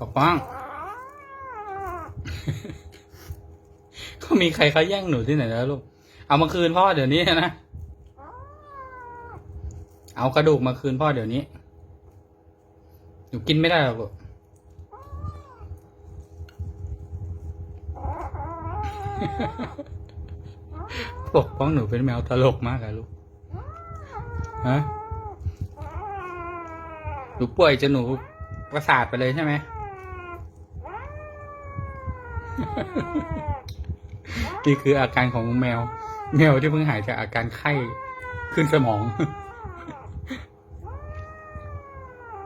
ปกป้อง ก็มีใครเขาแย่งหนูที่ไหนแล้วลูก เอามาคืนพ่อเดี๋ยวนี้นะ เอากระดูกมาคืนพ่อเดี๋ยวนี้ หนูกินไม่ได้หรอกลูกปกป้องหนูเป็นแมวตลกมากอะลูก ฮะ หนูป่วยจนหนูประสาทไปเลยใช่ไหม นี่คืออาการของแมว แมวที่เพิ่งหายจากอาการไข้ขึ้นสมอง